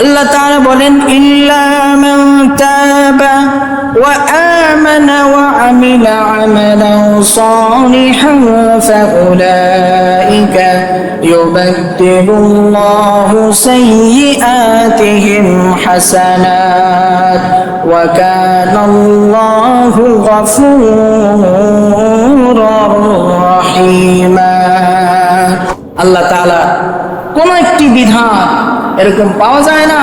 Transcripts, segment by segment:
আল্লাহ তাআলা বলেন, ইল্লা মান তাবা ওয়া আমানা ওয়া আমিলা আমালান সালিহান ফাউলাইকা ইউবাদদিলুল্লাহু সাইয়্যাতিহিম হাসানাত ওয়া কানা আল্লাহু গফুরুর রহিমা। আল্লাহ তাআলা কোন একটি বিধান এরকম পাওয়া যায় না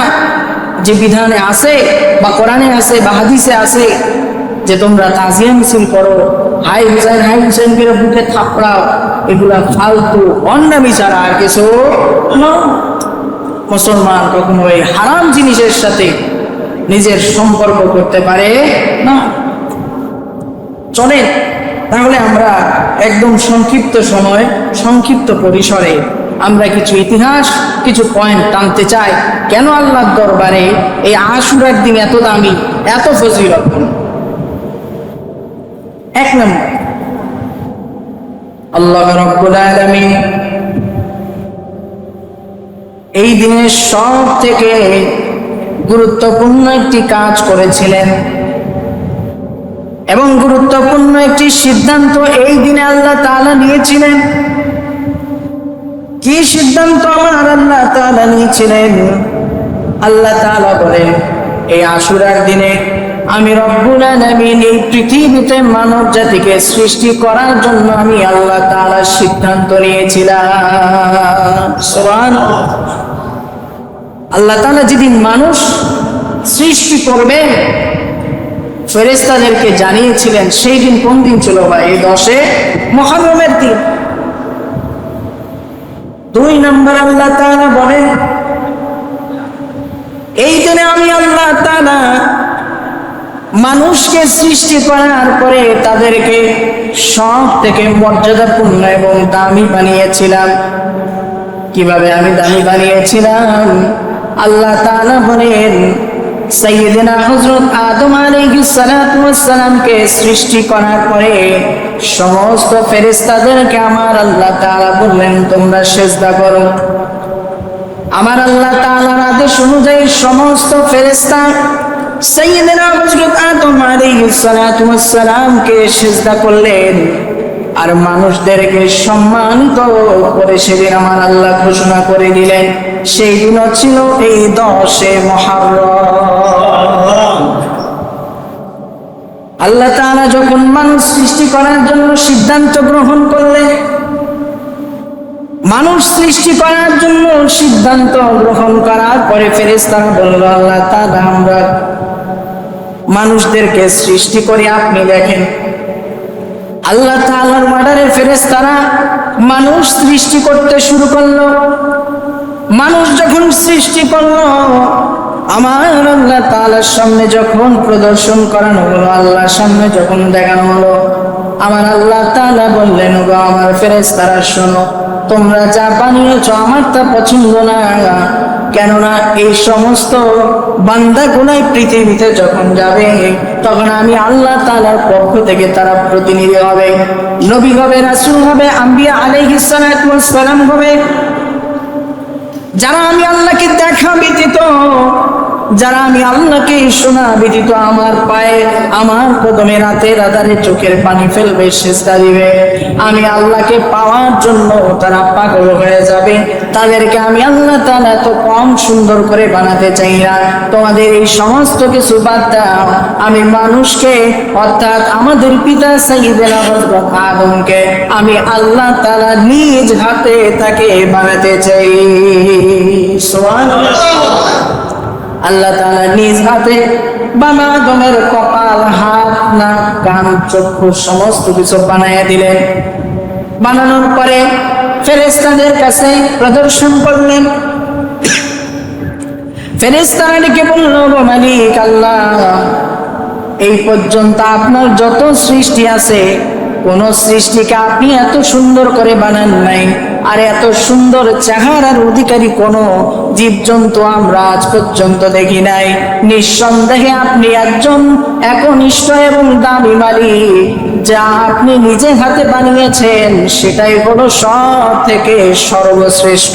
যে বিধানে আছে বা কোরআনে আছে বা হাদিসে আছে যে তোমরা তাজিয়া মিছিল করো হাই হুসাইন হাই হুসাইন করে বুকে থাপড়াও, এগুলা ফালতু, অন্যামি ছাড়া আর কিছু। মুসলমান কখনো এই হারাম জিনিসের সাথে নিজের সম্পর্ক করতে পারে না চলেন, তাহলে আমরা একদম সংক্ষিপ্ত সময়, সংক্ষিপ্ত পরিসরে আমরা কিছু ইতিহাস, কিছু পয়েন্ট টানতে চাই। কেন আল্লাহর দরবারে এই আশুরার দিন এত দামি, এত ফজিলত? এক নম্বর, আল্লাহ রব্বুল এই দিনের সব থেকে গুরুত্বপূর্ণ একটি কাজ করেছিলেন। এবং গুরুত্বপূর্ণ একটি সিদ্ধান্ত এই দিনে আল্লাহ তাআলা নিয়েছিলেন। কি সিদ্ধান্ত আমার আল্লাহ তাআলা নিয়েছিলেন? আল্লাহ তাআলা বলেন, এই আশুরার দিনে আমি রব্বুল আলামিন এই পৃথিবীতে মানব জাতিকে সৃষ্টি করার জন্য আমি আল্লাহ তাআলা সিদ্ধান্ত নিয়েছিলাম। আল্লাহ তাআলা যেদিন মানুষ সৃষ্টি করবে ফেরেস্তাদেরকে জানিয়েছিলেন, সেই দিন কোন দিন ছিল ভাই এই দশে মহরমের দিন। দুই নম্বর আল্লাহ তাআলা বলেন এই জন্য আমি আল্লাহ তাআলা মানুষকে সৃষ্টি করার পরে তাদেরকে সব থেকে মর্যাদাপূর্ণ এবং দামি বানিয়েছিলাম। কীভাবে আমি দামি বানিয়েছিলাম? আল্লাহ তাআলা বলেন সাইয়েদিনা হজরত আদম ওয়াস সালামকে সৃষ্টি করার পরে সমস্ত ফেরেশতাদেরকে আমার আল্লাহ তাআলা বললেন, তোমরা সেজদা করো। আমার আল্লাহ তাআলার আদেশ অনুযায়ী সমস্ত সালামকে সেজদা করলেন। আর মানুষদেরকে সম্মানিত করে সেদিন আমার আল্লাহ ঘোষণা করে দিলেন, সেই দিন ছিল এই দশে মহারম। আল্লাহ তাআলা যখন মানুষ সৃষ্টি করার জন্য সিদ্ধান্ত গ্রহণ করলেন মানুষ সৃষ্টি করার জন্য সিদ্ধান্ত গ্রহণ করার পরে ফেরেশতারা বলল, আল্লাহ তারা আমরা মানুষদেরকে সৃষ্টি করে, আপনি দেখেন। আল্লাহ তাআলার মার্ডারে ফেরেশতারা মানুষ সৃষ্টি করতে শুরু করল। মানুষ যখন সৃষ্টি করল আমার আল্লাহ তালার সামনে যখন প্রদর্শন করানো হলো, আল্লাহর সামনে যখন দেখানো হলো, আমার আল্লাহ তালা বললেন গো আমার ফেরেশতারা, শোনো, তোমরা যা বানিয়েছ আমার তা পছন্দ না। কেননা এই সমস্ত বান্দাগুলাই পৃথিবীতে যখন যাবে, তখন আমি আল্লাহ তালার পক্ষ থেকে তারা প্রতিনিধি হবে। নবী হবে, রাসূল হবে, আম্বিয়া সালাতু ওয়াস হবে। যারা আমি আল্লাহকে দেখা ব্যতীত যারা আমি আল্লাহকে শোনা ব্যতীত আমার পায়ে, আমার কদমে রাতে রাদারে চোখের পানি ফেলবে চেষ্টা দিবে। আমি আল্লাহকে পাওয়ার জন্য তারা পাগল হয়ে যাবে। তাদেরকে আমি আল্লাহ তাআলা এত কম সুন্দর করে বানাতে চাই না। তোমাদের এই সমস্ত কিছু দাও। আমি মানুষকে, অর্থাৎ আমাদের পিতা হযরত আদমকে, আমি আল্লাহ তাআলা নিজ হাতে তাকে বানাতে চাই। সুবহানাল্লাহ। আল্লাহ তাআলা নিজ হাতে বাবা আদমের কপাল, হাত, নাক, কান, চক্ষু, সমস্ত কিছু বানাইয়া দিলেন। বানানোর পরে ফেরেশতাদের কাছে প্রদর্শন করলেন। ফেরেশতারা ডেকে বলল মালিক আল্লাহ, এই পর্যন্ত আপনার যত সৃষ্টি আছে, কোন সৃষ্টিকে আপনি এত সুন্দর করে বানান নাই। আর এত সুন্দর চেহারার অধিকারী কোন জীবজন্তু আমরা আজ পর্যন্ত দেখি নাই। নিঃসন্দেহে আপনি একজন একনিষ্ঠ এবং দামি মালিক, যা আপনি নিজে হাতে বানিয়েছেন, সেটাই হলো সব থেকে সর্বশ্রেষ্ঠ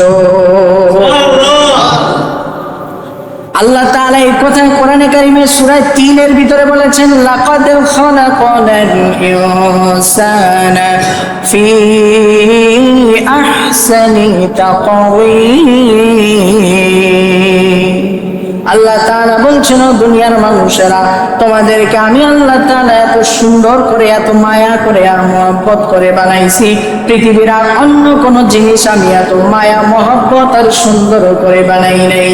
আল্লাহ তাআলা এই কথা কোরআনে কারিমে সূরা 3 এর ভিতরে বলেছেন, লাকাদ খালাকাল ইনসানা ফি আহসানি তাকওয়িম। আল্লাহ তারা বলছেন দুনিয়ার মানুষেরা, তোমাদেরকে আমি আল্লাহ তারা এত সুন্দর করে, এত মায়া করে আর মহব্বত করে বানাইছি। পৃথিবীর আর অন্য কোনো জিনিস আমি এত মায়া, মহব্বত আর সুন্দর করে বানাই নাই।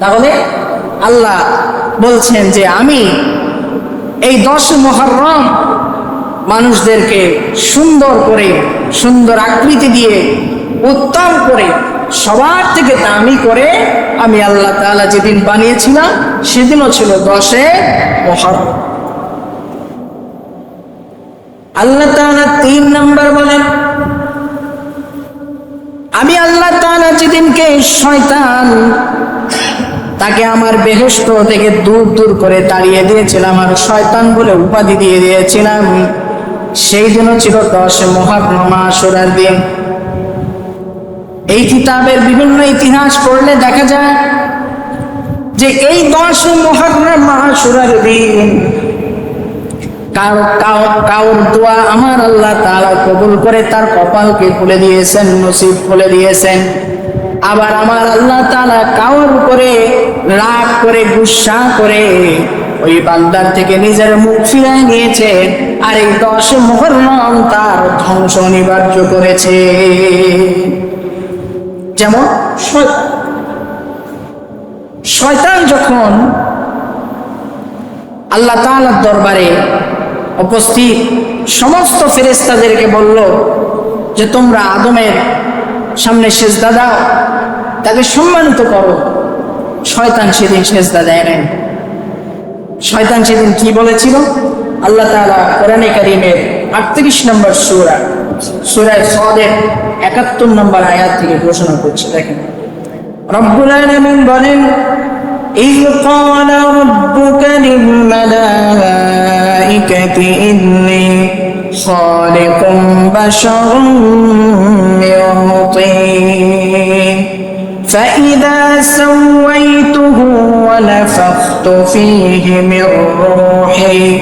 তাহলে আল্লাহ বলছেন যে, আমি এই দশ মহরম মানুষদেরকে সুন্দর করে, সুন্দর আকৃতি দিয়ে উত্তম করে, সবার থেকে দামি করে আমি আল্লাহ তাআলা যেদিন বানিয়েছিলাম, সেদিনও ছিল দশে মহরম। আল্লাহ তাআলা তিন নম্বর বলেন, আমি আল্লাহ তাআলা যেদিনকে শয়তান তাকে আমার বেহেস্ত থেকে দূর দূর করে তাড়িয়ে দিয়েছিলাম আর শয়তান বলে উপাধি দিয়ে দিয়েছিলাম, সেই দিনও ছিল দশ মহাত্মা আসরার দিন। এই কিতাবের বিভিন্ন ইতিহাস পড়লে দেখা যায় যে এই দশ মহাত্মা আসরার দিন। কারও কাউ কাউর দোয়া আমার আল্লাহ তাআলা কবুল করে তার কপালকে খুলে দিয়েছেন, নসিব খুলে দিয়েছেন। আবার আমার আল্লাহ তাআলা কাউর উপরে রাগ করে, গুসা করে ওই বান্দার থেকে নিজের মুখ ফিরাই নিয়েছে আর এই দশ মহরম তার ধ্বংস অনিবার্য করেছে। যেমন শয়- শয়তান যখন আল্লাহ তাআলার দরবারে উপস্থিত, সমস্ত ফেরেস্তাদেরকে বলল যে তোমরা আদমের সামনে সেজদা দাও, তাকে সম্মানিত করো। শয়তান সেদিন সেজদা দেয় নাই। শয়তান সেদিন কি বলেছিল? আল্লাহ তাআলা কোরআনে কারিমের আটত্রিশ নম্বর সুরা, সূরায় সদের একাত্তর নম্বর আয়াত থেকে ঘোষণা করছে দেখেন রব্বুল আলামিন বলেন إذ قال ربك للملائكة إني خالق بشرا من طين فإذا سويته ونفخت فيه من روحي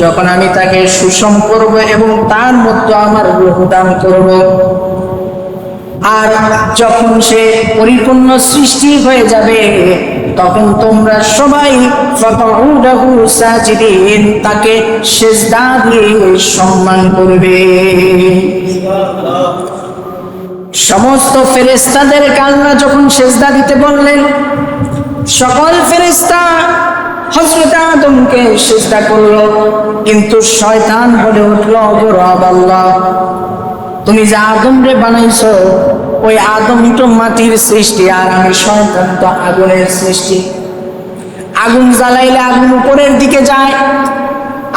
যখন আমি তাকে সুষম করব এবং তার মধ্যে আমার রূহ দান করব, আর যখন সে পরিপূর্ণ সৃষ্টি হয়ে যাবে, তখন তোমরা সবাই তাকে সেজদা দিয়ে সম্মান করবে। সমস্ত ফেরেস্তাদেরকে আল্লাহ যখন সেজদা দিতে বললেন, সকল ফেরেস্তা হজরত আদমকে সেজদা করল, কিন্তু শয়তান বলে উঠল রব আল্লাহ, তুমি যে আদম রে বানাইছো, ওই আদম তো মাটির সৃষ্টি, আর আমি শয়তান তো আগুনের সৃষ্টি। আগুন জ্বালাইলে আগুন উপরের দিকে যায়,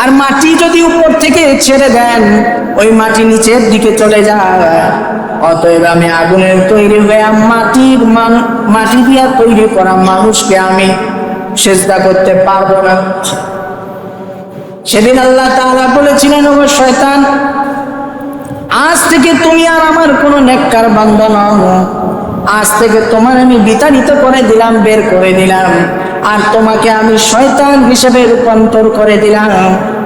আর মাটি যদি উপর থেকে ছেড়ে দেন, ওই মাটি নিচের দিকে চলে যায়। অতএব আমি আগুনের তৈরি হয়ে, মাটির মাটি দিয়া তৈরি করা মানুষকে আমি সেজদা করতে পারব না। সেদিন আল্লাহ তাআলা বলেছিলেন ও শয়তান, আজ থেকে তুমি আর আমার কোনো নেককার বান্দা নও। আজ থেকে তোমার আমি বিতাড়িত করে দিলাম, বের করে দিলাম। আর তোমাকে আমি শয়তান হিসেবে রূপান্তর করে দিলাম।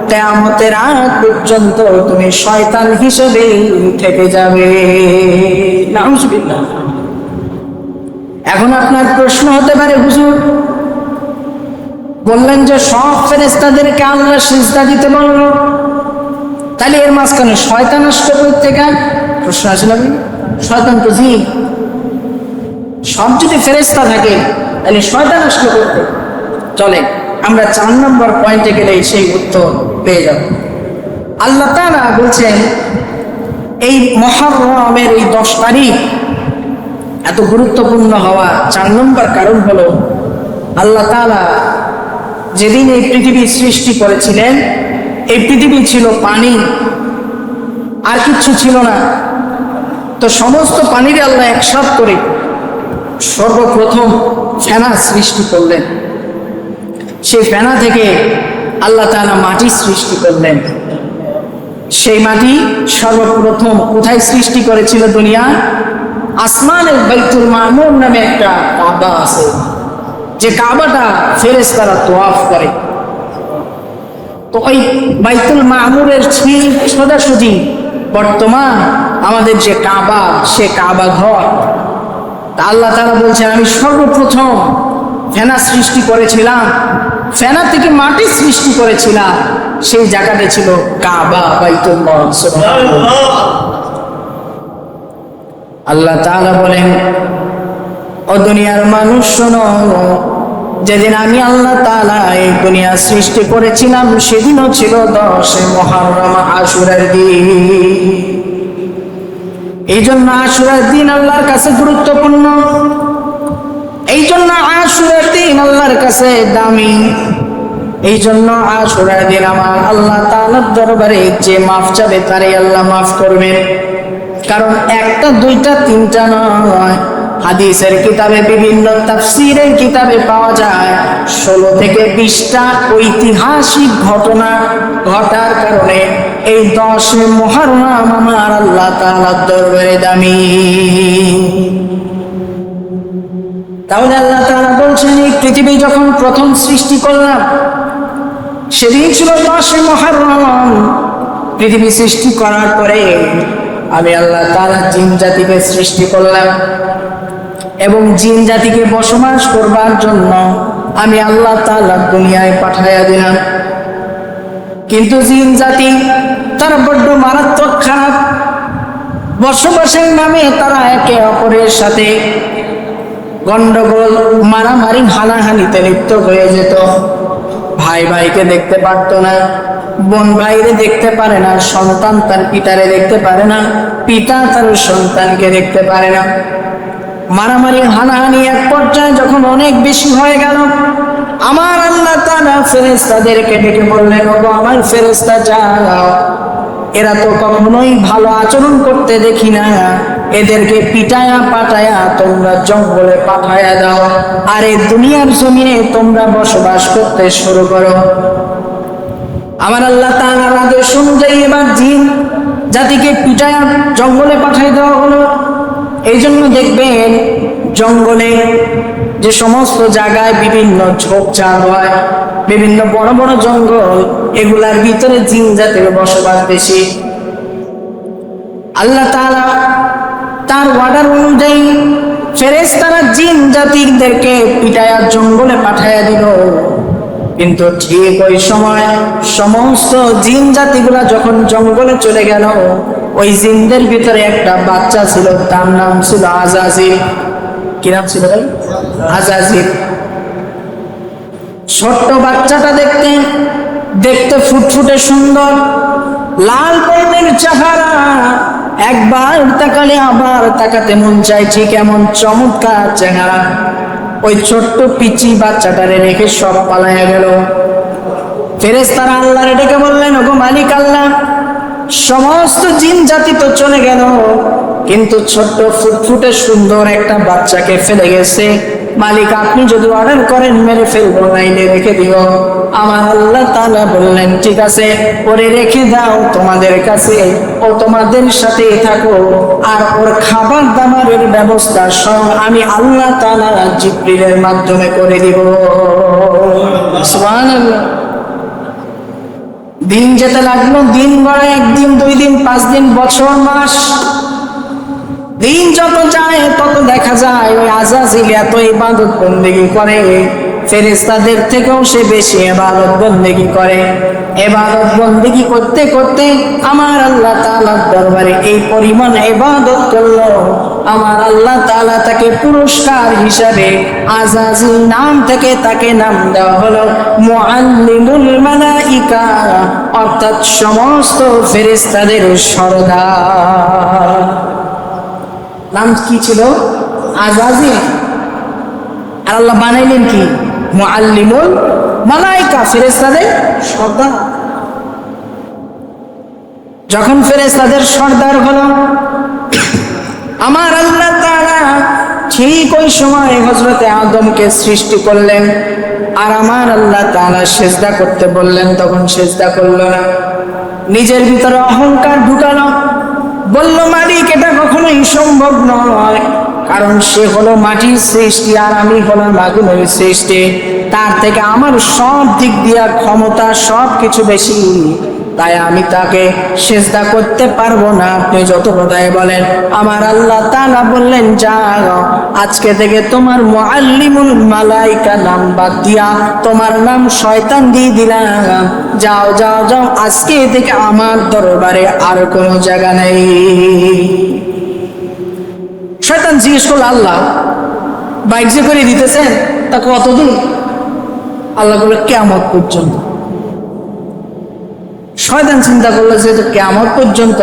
কেয়ামতের আগ পর্যন্ত তুমি শয়তান হিসেবে থেকে যাবে। এখন আপনার প্রশ্ন হতে পারে, হুজুর বললেন যে, সব ফেরেস্তাদেরকে আল্লাহ সিজদা দিতে বলল। তাহলে এর মাঝখানে শয়তান আসতে থেকে প্রশ্ন আসে না শয়তান তো জি সব যদি ফেরেস্তা থাকে, তাহলে শয়তান আসতে করতে চলে, আমরা চার নম্বর পয়েন্টে গেলে সেই উত্তর পেয়ে যাব। আল্লাহ তাআলা বলছেন, এই মহরমের এই দশ তারিখ এত গুরুত্বপূর্ণ হওয়া চার নম্বর কারণ হলো, আল্লাহ তাআলা যেদিন এই পৃথিবী সৃষ্টি করেছিলেন, এই পৃথিবী ছিল পানি, আর কিচ্ছু ছিল না। তো সমস্ত পানির আল্লাহ একসাথ করে সর্বপ্রথম ফেনা সৃষ্টি করলেন। সেই ফেনা থেকে আল্লাহ তাআলা মাটি সৃষ্টি করলেন। সেই মাটি সর্বপ্রথম কোথায় সৃষ্টি করেছিল দুনিয়া আসমানের বাইতুল মামুর নামে একটা কাবা আছে। যে কাবাটা ফেরেস তারা তোয়াফ করে। তো ওই বাইতুল মামুরের ঠিক সোজাসুজি বর্তমান আমাদের যে কাবা, সে কাবা ঘর। তা আল্লাহ তারা বলছেন, আমি সর্বপ্রথম ফেনা সৃষ্টি করেছিলাম, ফেনা থেকে মাটি সৃষ্টি করেছিলাম, সেই জায়গাটা ছিল কাবা সুবহানাল্লাহ। আল্লাহ তাআলা বলেন ও দুনিয়ার মানুষ শোনো। যেদিন আমি আল্লাহ তাআলা এই দুনিয়া সৃষ্টি করেছিলাম, সেদিনও ছিল দশে মহারম আশুরার দিন। এই জন্য আশুরার দিন আল্লাহর কাছে গুরুত্বপূর্ণ। এই জন্য আশুরার দিন আল্লাহর কাছে দামি। এই জন্য আশুরার দিন আমার আল্লাহ তালার দরবারে যে মাফ চাবে তারে আল্লাহ মাফ করবেন। কারণ একটা, দুইটা, তিনটা নয়। হাদিসের কিতাবে বিভিন্ন তাফসিরের কিতাবে পাওয়া যায়। ষোলো থেকে বিশটা ঐতিহাসিক ঘটনা ঘটার কারণে এই দশে মহারম আমার আল্লাহ তাআলার দরবারে দামি। তাহলে আল্লাহ তাআলা বলছেন, এই পৃথিবী যখন প্রথম সৃষ্টি করলাম, সেদিন ছিল দশে মহারম পৃথিবী সৃষ্টি করার পরে আমি আল্লাহ তাআলা জিন জাতিকে সৃষ্টি করলাম। এবং জিন জাতিকে বসবাস করবার জন্য আমি আল্লাহ তাআলা দুনিয়ায় পাঠাইয়া দিলাম। কিন্তু জিন জাতি তারা বড্ড মারাত্মক খারাপ বসবাসের নামে তারা একে অপরের সাথে গন্ডগোল, মারামারি, হানাহানিতে লিপ্ত হয়ে যেত। ভাই ভাইকে দেখতে পারতো না, বোন ভাইরে দেখতে পারে না, সন্তান তার পিতারে দেখতে পারে না, পিতা তার সন্তানকে দেখতে পারে না। মারামারি, হানাহানি এক পর্যায়ে যখন অনেক বেশি হয়ে গেল, আমার আল্লাহ তারা ফেরেস্তাদেরকে ডেকে বললেন, ওগো আমার ফেরেস্তা যাও। এরা তো কখনোই ভালো আচরণ করতে দেখি না। এদেরকে পিটায়া পাটায়া তোমরা জঙ্গলে পাঠায়া দাও। আর এই দুনিয়ার জমিনে তোমরা বসবাস করতে শুরু করো। আমার আল্লাহ তাআলার আদেশ অনুযায়ী এবার জিন জাতিকে পিটায়া জঙ্গলে পাঠাই দেওয়া হলো। এই জন্য দেখবেন জঙ্গলে যে সমস্ত জায়গায় বিভিন্ন ঝোপঝাড় হয়, বিভিন্ন বড় বড় জঙ্গল, এগুলার ভিতরে জিন জাতির বসবাস বেশি। আল্লাহ তাআলা তার অর্ডার অনুযায়ী ফেরেস তারা জিন জাতিদেরকে পিটায়া জঙ্গলে পাঠাইয়া দিল। কিন্তু ঠিক ওই সময় সমস্ত জিন জাতিগুলা যখন জঙ্গলে চলে গেল ওই জিনদের ভিতরে একটা বাচ্চা ছিল, তার নাম ছিল আজাজিল। কি নাম ছিল ভাই? আজাজিল। ছোট্ট বাচ্চাটা দেখতে দেখতে ফুটফুটে সুন্দর, লাল বর্ণের চেহারা। একবার তাকালে আবার তাকাতে মন চাই ঠিক এমন চমৎকার চেহারা। ওই ছোট্ট পিচি বাচ্চাটারে রেখে সব পালাইয়া গেল। ফেরেস্তারা আল্লাহরে ডেকে বললেন, ওগো মালিক আল্লাহ সমস্ত জিন জাতি তো চলে গেল। কিন্তু ছোট্ট ফুটফুটে সুন্দর একটা বাচ্চাকে ফেলে গেছে। মালিক, আপনি যদি অর্ডার করেন, মেরে ফেলব, নাইলে রেখে দিও। আমার আল্লাহ তালা বললেন, ঠিক আছে, ওরে রেখে দাও তোমাদের কাছে ও তোমাদের সাথে থাকো। আর ওর খাবার দাবারের ব্যবস্থা সব আমি আল্লাহ তাআলা জিব্রিলের মাধ্যমে করে দিব। দিন যেতে লাগল, দিন গড়ে একদিন, দুই দিন, পাঁচ দিন, বছর, মাস। দিন যত যায়, তত দেখা যায়, ওই আজাজিল এত ইবাদত বন্দেগি করে। ফেরেস্তাদের থেকেও সে বেশি এবাদত বন্দেগি করে। এবাদত বন্দেগি করতে করতে আমার আল্লাহ তাআলার দরবারে এই পরিমাণ এবাদত করল। আমার আল্লাহ তাআলা তাকে পুরস্কার হিসাবে আজাজিল নাম থেকে তাকে নাম দেওয়া হলো মুআল্লিমুল মালাইকা, অর্থাৎ সমস্ত ফেরেস্তাদের সরদার। নাম কি ছিল? আজাজিল। আর আল্লাহ বানাইলেন কি? মুআল্লিমুল মালাইকা, ফেরেশতাদের সর্দার। যখন ফেরেশতাদের সর্দার হলো, আমার আল্লাহ তাআলা ঠিক ওই সময় হজরতে আদমকে সৃষ্টি করলেন আর আমার আল্লাহ তাআলা সেজদা করতে বললেন, তখন সেজদা করল না। নিজের ভিতরে অহংকার ঢুকালো। বলল, মালিক, এটা কখনোই সম্ভব নয়। কারণ সে হলো মাটির সৃষ্টি আর আমি হলাম আগুনের সৃষ্টি। তার থেকে আমার সব দিক দিয়া ক্ষমতা সব কিছু বেশি। তাই আমি তাকে সেজদা করতে পারব না। আপনি যত কথাই বলেন, আমার আল্লাহ তাআলা বললেন, যাও, আজকে থেকে তোমার মুআল্লিমুল মালাইকা নাম বাদ দিয়া তোমার নাম শয়তান দিয়ে দিলাম। যাও যাও যাও, আজকে থেকে আমার দরবারে আর কোনো জায়গা নেই। শয়তান জিজ্ঞেস করল, আল্লাহ, বাইক যে করে দিতেছেন তা কতদূর আল্লাহ বলল কেমন পর্যন্ত। শয়তান চিন্তা করল যে কেমন পর্যন্ত,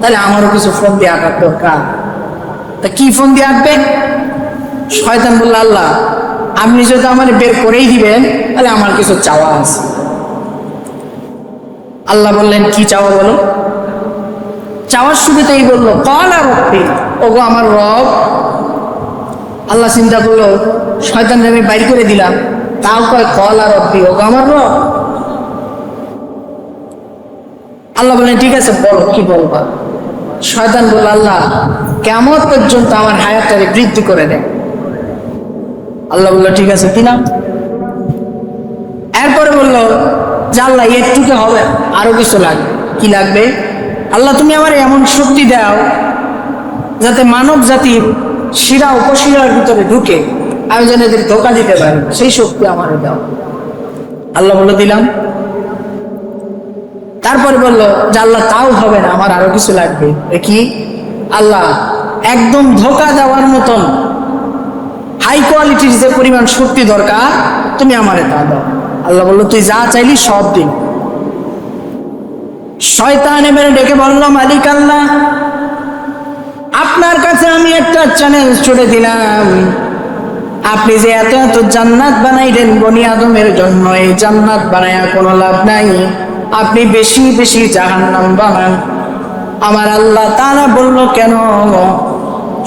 তাহলে আমারও কিছু ফোন দিয়ে আঁকার দরকার। তা কি ফোন দিয়ে আঁকবে? শয়তান বলল, আল্লাহ, আপনি যদি আমার বের করেই দিবেন, তাহলে আমার কিছু চাওয়া আছে। আল্লাহ বললেন, কি চাওয়া বলো? চাওয়ার শুরুতেই বলল, কল আর ওগো আমার রব। আল্লাহ চিন্তা করল শয়তান আমি বাইর করে দিলাম। তাও কয়, কল আর রব্বি। ওগো আমার রব। আল্লাহ বললেন, ঠিক আছে, বলো, কি বলবা? শয়তান বলল, আল্লাহ, কেমন পর্যন্ত আমার হায়াতটাকে বৃদ্ধি করে দেয়? আল্লাহ বলল, ঠিক আছে দিলাম এরপরে বলল, যে আল্লাহ, একটুকে হবে, আরও কিছু লাগবে। কি লাগবে? আল্লাহ, তুমি আমার এমন শক্তি দাও যাতে মানব জাতির শিরা উপশিরার ভিতরে ঢুকে আমি যেন এদের ধোকা দিতে পারি। সেই শক্তি আমার দাও। আল্লাহ বলে দিলাম। তারপরে বলল, যে আল্লাহ তাও হবে না, আমার আরও কিছু লাগবে। কি? আল্লাহ একদম ধোকা দেওয়ার মতন হাই কোয়ালিটির যে পরিমাণ শক্তি দরকার, তুমি আমারে তা দাও। আল্লাহ বলল, তুই যা চাইলি সব দিন। শয়তান এবারে ডেকে বলল, মালিক আল্লাহ আপনার কাছে আমি একটা চ্যালেঞ্জ ছুড়ে দিলাম। আপনি যে এত এত জান্নাত বানাইলেন বনি আদমের জন্য, এই জান্নাত বানায়া কোনো লাভ নাই। আপনি বেশি বেশি জাহান্নাম বানান। আমার আল্লাহ তারা বলল, কেন?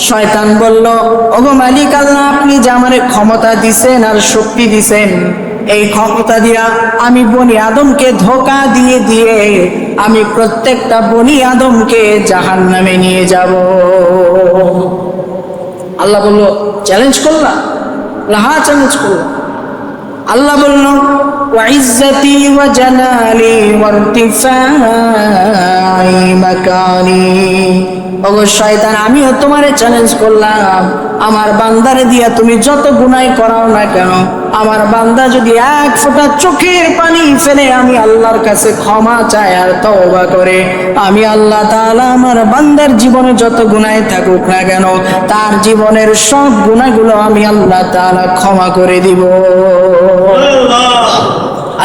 শয়তান বলল, ওগো মালিক আল্লাহ, আপনি যে আমারে ক্ষমতা দিছেন আর শক্তি দিছেন, এই ক্ষমতা দিয়া আমি বনি আদমকে ধোকা দিয়ে দিয়ে আমি প্রত্যেকটা বনি আদমকে জাহান নামে নিয়ে যাব আল্লাহ বলল চ্যালেঞ্জ করলাম হ্যাঁ চ্যালেঞ্জ করলাম আল্লাহ বলল وعزتي وجلالي وارتفاعي مكاني ওগো শয়তান আমিও তোমারে চ্যালেঞ্জ করলাম। আমার বান্দারে দিয়া তুমি যত গুনাই করাও না কেন আমার বান্দা যদি এক ফোঁটা চোখের পানি ফেলে আমি আল্লাহর কাছে ক্ষমা চাই আর তওবা করে। আমি আল্লাহ তাআলা আমার বান্দার জীবনে যত গুনাই থাকুক না কেন তার জীবনের সব গুনাহগুলো আমি আল্লাহ তাআলা ক্ষমা করে দিব।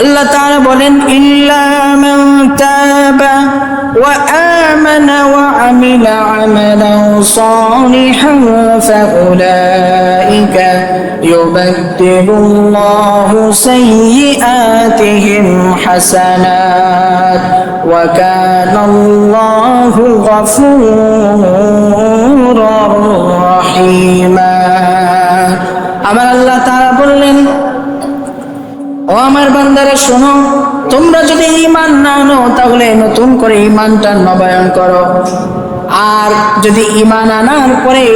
আল্লাহ তাআলা বলেন ইল্লা মান তাবা ওয়া আমানা ওয়া আমিলা আমালান সালিহান ফাউলাইকা ইউবাদদিলুল্লাহু সাইয়্যাতিহিম হাসানাত ওয়া কানা আল্লাহু গফুরুর রহিমা আমার আল্লাহ তাআলা বললেন, ও আমার বান্দারা শোনো তোমরা যদি ইমান না আনো তাহলে নতুন করে ইমানটা নবায়ন করো। আর যদি ইমান আনার পরে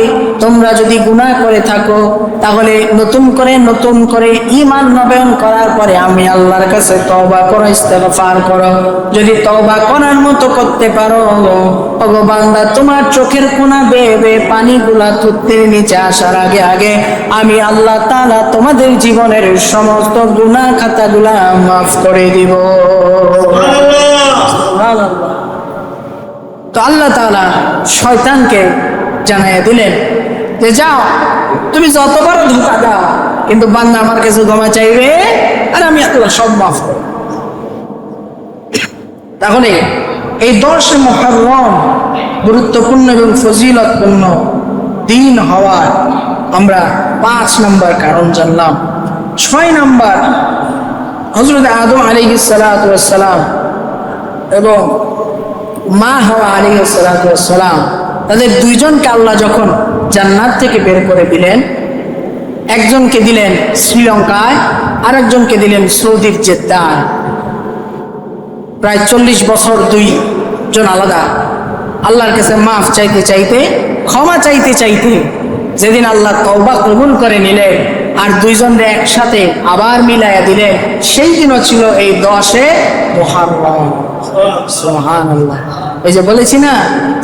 তোমরা যদি গুনাহ করে থাকো তাহলে নতুন করে নতুন করে ইমান নবায়ন করার পরে আমি আল্লাহর কাছে তওবা করো ইস্তেগফার করো। যদি তওবা করার মতো করতে পারো ওগো বান্দা তোমার চোখের কোনা বেয়ে বেয়ে পানিগুলা থুত্তির নিচে আসার আগে আগে আমি আল্লাহ তালা তোমাদের জীবনের সমস্ত গুনাহ খাতাগুলা মাফ করে দিব। সুবহানাল্লাহ। তো আল্লাহ তাআলা শয়তানকে জানাইয়া দিলেন যে যাও, তুমি যত বড় ধোকা দাও, কিন্তু বান্দা আমার কাছে ক্ষমা চাইবে আর আমি আল্লাহ সব মাফ করব। তাহলে এই দর্শে মহরম গুরুত্বপূর্ণ এবং ফজিলতপূর্ণ দিন হওয়ার আমরা পাঁচ নম্বর কারণ জানলাম। ছয় নাম্বার হজরত আদম আলী সালাম এবং মা হওয়া আলী সালাম তাদের দুইজনকে আল্লাহ যখন জান্নাত থেকে বের করে দিলেন, একজনকে দিলেন শ্রীলঙ্কায় আর একজনকে দিলেন সৌদির জেদ্দায়। প্রায় চল্লিশ বছর দুই জন আলাদা। আল্লাহর কাছে মাফ চাইতে চাইতে, ক্ষমা চাইতে চাইতে যেদিন আল্লাহ তওবা কবুল করে নিলেন আর দুইজনরে একসাথে আবার মিলাইয়া দিলেন, সেই দিনও ছিল এই দশে মহারম সুবহান আল্লাহ যে বলেছি না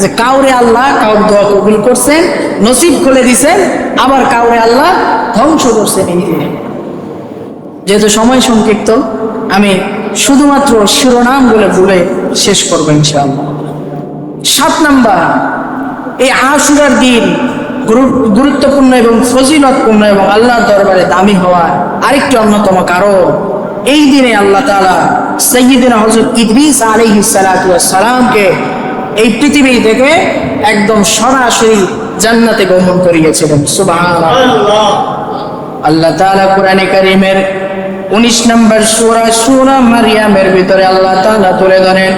যে কাউরে আল্লাহ কাউর দোয়া কবুল করছেন, নসিব খুলে দিছেন, আবার কাউরে আল্লাহ ধ্বংস করছেন এই যেহেতু সময় সংক্ষিপ্ত, আমি শুধুমাত্র শিরোনামগুলো বলে শেষ করব ইনশাআল্লাহ। সাত নাম্বার, এই আশুরার দিন গুরুত্বপূর্ণ এবং ফজিলতপূর্ণ এবং আল্লাহর দরবারে দামি হওয়ার আরেকটি অন্যতম কারণ এই দিনে আল্লাহ তালা সৈয়দিন হজরত ইদ্রিস আলহি সালাতামকে এই পৃথিবী থেকে একদম সরাসরি জান্নাতে গমন করিয়েছিলেন। সুবাহ আল্লাহ তালা কোরআনে কারীমের 19 নম্বর সুরা সুরা মারিয়ামের ভিতরে আল্লাহ তালা তুলে ধরেন